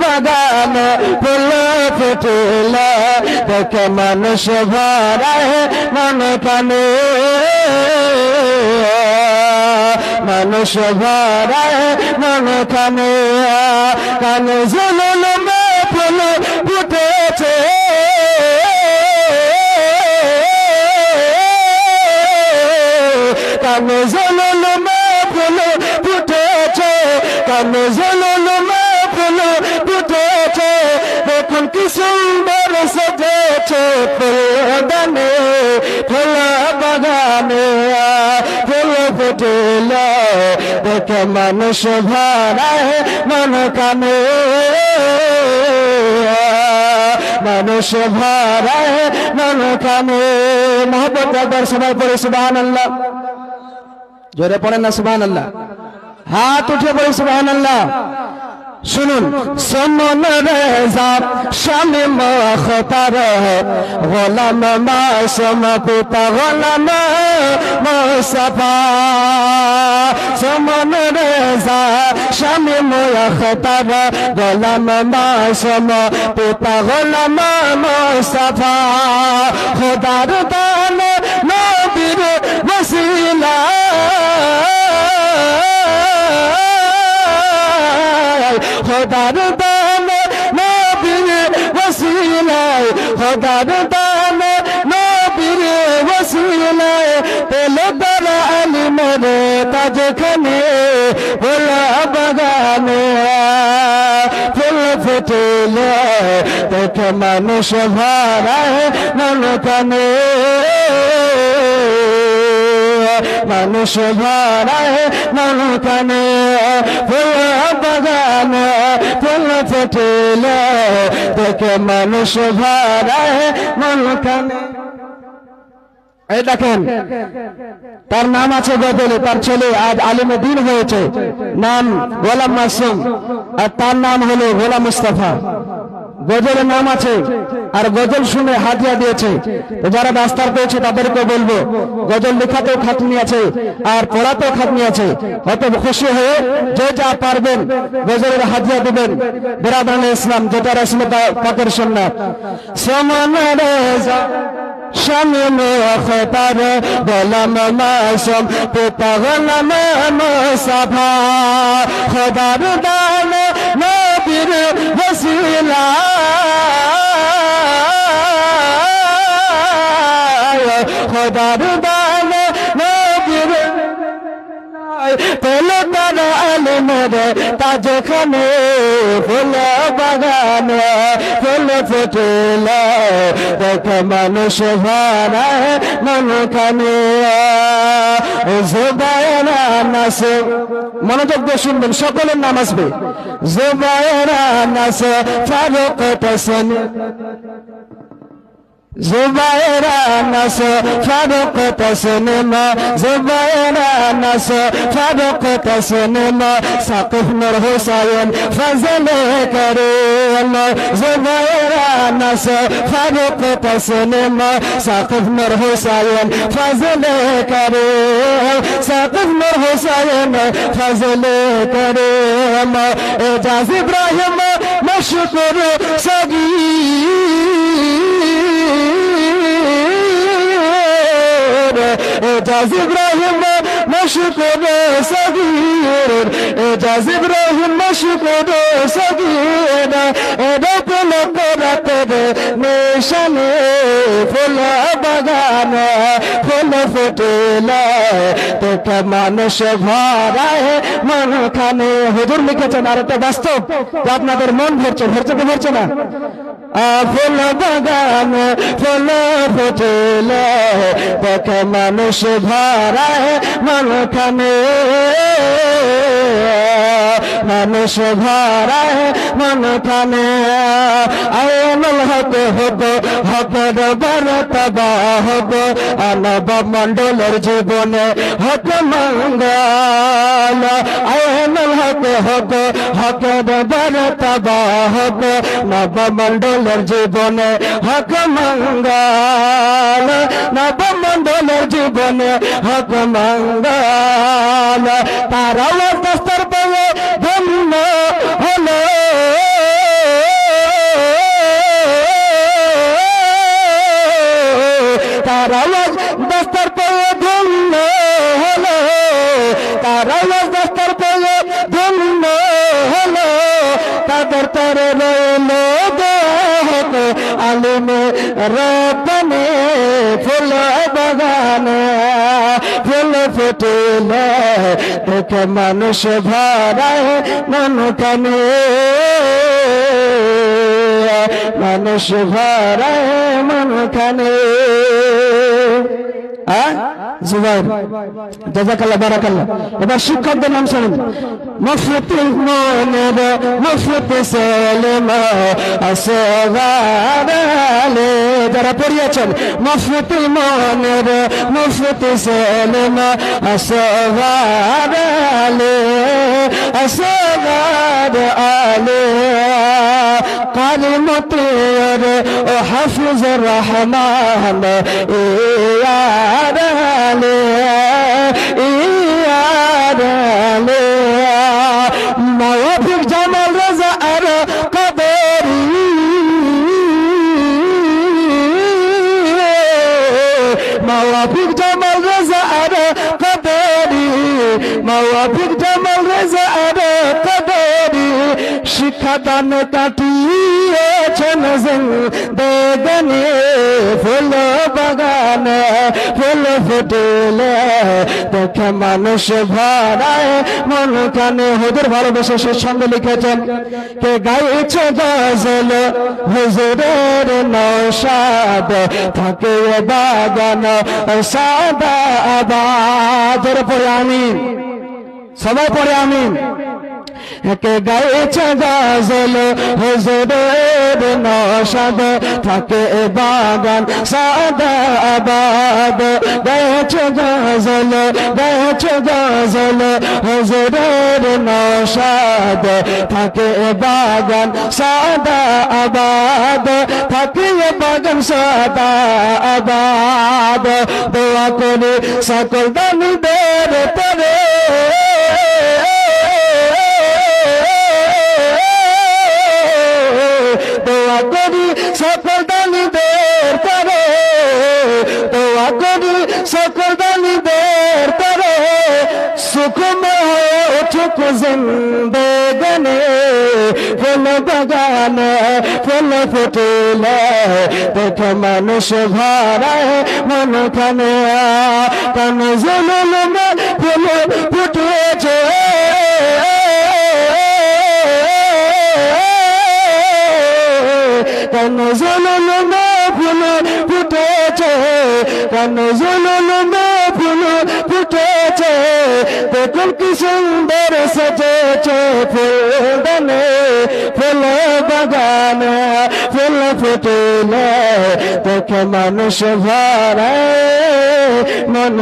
বাগানে ফুল ফুটিল দেখে মানুষ ভরায় মন কানে মানুষ ভরায় মন কানে কানে জুলুল ফুল ফুটেছে। কানে দেখুন কি সুন্দর সেজেছে ফুলদানে ফুল বাগানে, ফুল ফুটিল দেখে মানুষ ভরায় মন কানে। মানুষ ভরায় মন কানে। মোহাম্মদ একবার সবাই পড়ে সুবাহ আল্লাহ জোরে পড়েন না সুবাহ আল্লাহ হাত উঠে পড়ে সুবাহ আল্লাহ শুনুন, সমন রেজা শামি মখতার, গোলাম মাসম পিতা গোলাম মোসফা সমন রেজা শামি মখতার, গোলাম মাসম পিতা গোলাম মোসফা খোদার দান নবীর ওসিলা তেল দ্বারা আলিমের তাজখানে ভোলা বাগানে। ফুল ফুটিল, দেখে মানুষ ভরায় মন কানে মানুষ ভরায় মন কানে ফুল বাগান। ফুল ফুটিল, দেখে মানুষ ভরায় মন কানে এই দেখেন, তার নাম আছে গজলে তার ছেলে আজ আলিমে দিন হয়েছে। নাম গোলাম মাসুম, আর তার নাম হলো গোলাম মুস্তাফা। গজলের নাম আছে, আর গজল শুনে হাতিয়া দিয়েছে। যারা রাস্তার পেয়েছে তাদেরকে বলব, গজল লেখাতেও খাটনি আছে, আর পড়াতেও খাটনি আছে। অত খুশি হয়ে যে যা পারবেন, গজলের হাতিয়া দিবেন। বেরাদান ইসলাম যেটা রসম পাকের সন্ন্যাত সমান রেজা শামিম খতার গোলাম মাসুম পিতা গোলাম মুসাফা। খোদার দান নবীর ওসিলা। খোদার দান ফুল তার আলমের তাজখানে ফুল বাগানে, ফুল ফুটিল দেখ মানুষ ভরা মন খানে মনোযোগ দিয়ে শুনবেন, সকলের নাম আসবে। জুবায়রা নাসে, ফারুক হোসেন। زبيرا نس فرق تسنما زبيرا نس فرق تسنما سقف نور حسين فزل كريم زبيرا نس فرق تسنما سقف نور حسين فزل كريم سقف نور حسين فزل كريم اجاز ابراهيم مشكور صغير Matheus Ibrahim ابراهيم مشكور صغير اجاز ابراهيم مشكور صغير رب لقرت নিশানে ফুল বাগান ফুল ফুটিল তোকে মানুষ ভরায় মন খানে হুজুর লিখেছেন আর এটা বাস্তব তো আপনাদের মন ভরছে ভরছে তো ভরছে না আহ, ফুল বাগান ফুল ফুটিল তোকে মানুষ ভরায় মন খানে মানুষ ভরায় মন খানে আয়নুল হক হব হকর বরতবা হব। আনব মণ্ডলের জীবনে হক মঙ্গল। আয়নুল হক হব হকর বরতবা হব। নব মণ্ডলের জীবনে হক মঙ্গল। নব মণ্ডলের জীবনে হক মঙ্গল। তারাও দস্তর আলিমে রব্বানে ফুল বাগানে, ফুল ফুটিলে দেখে মানুষ ভরায় মন কানে। মানুষ ভরায় মন কানে। জুবাইর। জাজাকাল্লাহ, বারাকাল্লাহ। এবার শিক্ষকদের নাম শুনুন। মফরতুল মনের মফরত সেলেমা আসগারালে যারা পড়িয়েছেন মফরতুল মনের মফরত সেলেমা আসগারালে আসগার আলে। কালিমতের ও হাফিজ রহমান ইয়ারালে ইয়ারালে মাওয়াফিক জামাল রাজা আর কদরি মাওয়াফিক জামাল রাজা আর কদরি মাওয়াফিক জামাল রাজা আর কদরি শিক্ষা দান বেগনে, ফুল বাগানে, ফুল ফুটেলে দেখে মানুষ ভরায়, মন কানে হুজুর ভালোবেসে সে সঙ্গে লিখেছেন, কে গাইছে গজল হুজুরের নৌসাদ, থাকে বাগান সাদা আবাদের পরে আমিন। সবাই পরে আমিন। একে গাইছে গাজল হুজুরের নশাদ থাকে বাগান, সাদা আবাদ। গাইছে গাজল গাইছে গাজল হুজুরের নশাদ থাকে বাগান, সাদা আবাদ। থাকে বাগান, সাদা আবাদ। দোয়া করে সকল দানিদের সুখময় উঠুক জিন্দেগানে, ফুল বাগানে ফুল ফুটিলে, দেখে মানুষ ভরায় মন খানে কান জলুল ফুল ফুটেছে। কান জলুল ফুল ফুটেছে। কান জলুল দেখুন কি সুন্দর সেজেছে ফুলদানে ফুল বাগানে ফুল ফুটলে দেখে মানুষ ভরে মন